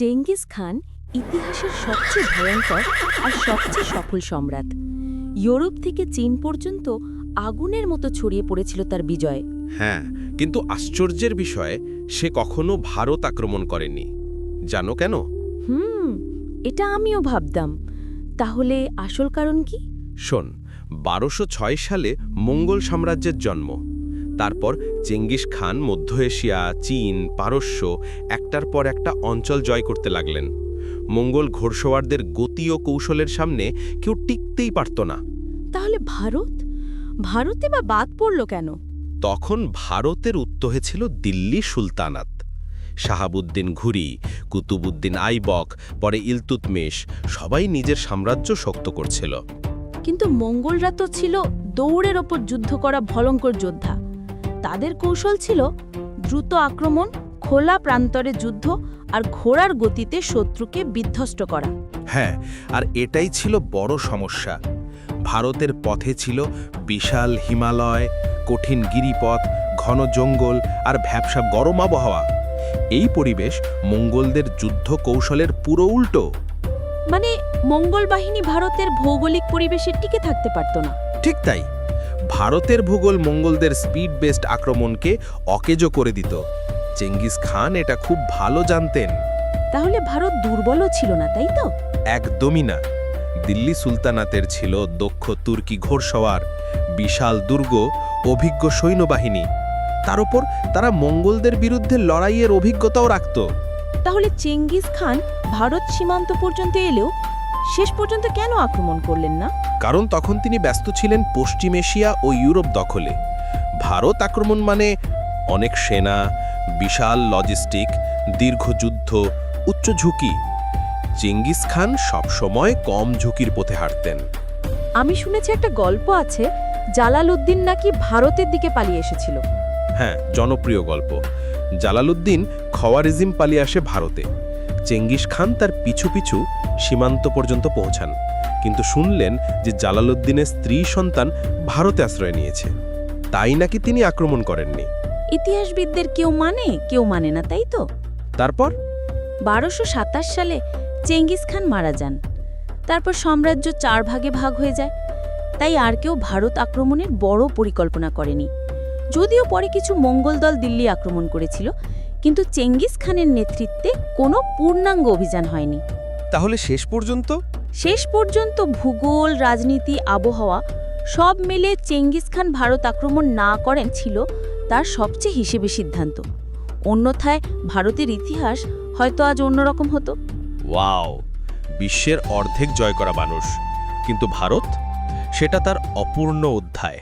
Genghis Khan ইতিহাসের সবচেয়ে ভয়ঙ্কর আর সবচেয়ে সফল সম্রাট। ইউরোপ থেকে চীন পর্যন্ত আগুনের মতো ছড়িয়ে পড়েছিল তার বিজয়। হ্যাঁ কিন্তু আশ্চর্যের বিষয়ে সে কখনো ভারত আক্রমণ করেনি। জানো কেন? হুম এটা আমিও ভাবতাম। তাহলে আসল কারণ কি? শোন বারোশো ছয় সালে মঙ্গল সাম্রাজ্যের জন্ম। তারপর চেঙ্গিস খান মধ্য এশিয়া চীন পারস্য একটার পর একটা অঞ্চল জয় করতে লাগলেন। মঙ্গল ঘোড়সওয়ারদের গতি ও কৌশলের সামনে কেউ টিকতেই পারত না। তাহলে ভারত? ভারতে বা বাদ পড়ল কেন? তখন ভারতের উত্তহে ছিল দিল্লি সুলতানাত। শাহাবুদ্দিন ঘুরি কুতুবুদ্দিন আইবক পরে ইলতুতমেশ সবাই নিজের সাম্রাজ্য শক্ত করছিল। কিন্তু মঙ্গলরা তো ছিল দৌড়ের ওপর যুদ্ধ করা ভলঙ্কর যোদ্ধা। তাদের কৌশল ছিল দ্রুত আক্রমণ খোলা প্রান্তরে যুদ্ধ আর ঘোড়ার গতিতে শত্রুকে বিধ্বস্ত করা। হ্যাঁ আর এটাই ছিল বড় সমস্যা। ভারতের পথে ছিল বিশাল হিমালয় কঠিন গিরিপথ ঘন জঙ্গল আর ভ্যাবসা গরম আবহাওয়া। এই পরিবেশ মঙ্গলদের যুদ্ধ কৌশলের পুরো উল্টো। মানে মঙ্গল বাহিনী ভারতের ভৌগোলিক পরিবেশে টিকে থাকতে পারত না। ঠিক তাই। ভারতের ভূগোল মঙ্গলদের স্পিড বেস্ট আক্রমণকে অকেজো করে দিত। চেঙ্গিস খান এটা খুব ভালো জানতেন। তাহলে ভারত দুর্বলও ছিল না তাই তো? একদমই না। দিল্লি সুলতানাতের ছিল দক্ষ তুর্কি ঘোড়সওয়ার বিশাল দুর্গ অভিজ্ঞ সৈন্যবাহিনী। তার উপর তারা মঙ্গলদের বিরুদ্ধে লড়াইয়ের অভিজ্ঞতাও রাখত। তাহলে চেঙ্গিস খান ভারত সীমান্ত পর্যন্ত এলেও শেষ পর্যন্ত কেন আক্রমণ করলেন না? কারণ তখন তিনি ব্যস্ত ছিলেন পশ্চিম এশিয়া ও ইউরোপ দখলে। ভারত আক্রমণ মানে অনেক সেনা বিশাল লজিস্টিক দীর্ঘ যুদ্ধ উচ্চ ঝুঁকি। চেঙ্গিস খান সবসময় কম ঝুঁকির পথে হাঁটতেন। আমি শুনেছি একটা গল্প আছে জালালউদ্দিন নাকি ভারতের দিকে পালিয়ে এসেছিল। হ্যাঁ জনপ্রিয় গল্প। জালালউদ্দিন খওয়ারিজিম পালিয়ে আসে ভারতে। চেঙ্গিস খান তার পিছু পিছু সীমান্ত পর্যন্ত পৌঁছান কিন্তু শুনলেন যে জালালউদ্দিনের স্ত্রী সন্তান ভারতে আশ্রয় নিয়েছে। তাই নাকি তিনি আক্রমণ করেননি? ইতিহাসবিদদের কেউ মানে কেউ মানে না তাই তো? তারপর? বারোশো সাতাশ সালে চেঙ্গিস খান মারা যান। তারপর সাম্রাজ্য চার ভাগে ভাগ হয়ে যায়। তাই আর কেউ ভারত আক্রমণের বড় পরিকল্পনা করেনি। যদিও পরে কিছু মঙ্গল দল দিল্লি আক্রমণ করেছিল কিন্তু চেঙ্গিস খানের নেতৃত্বে কোনো পূর্ণাঙ্গ অভিযান হয়নি। তাহলে শেষ পর্যন্ত? শেষ পর্যন্ত ভূগোল রাজনীতি আবহাওয়া সব মিলে চেঙ্গিস খান ভারত আক্রমণ না করেন ছিল তার সবচেয়ে হিসেবে সিদ্ধান্ত। অন্যথায় ভারতের ইতিহাস হয়তো আজ অন্যরকম হতো। ওয়াও বিশ্বের অর্ধেক জয় করা মানুষ। কিন্তু ভারত? সেটা তার অপূর্ণ অধ্যায়।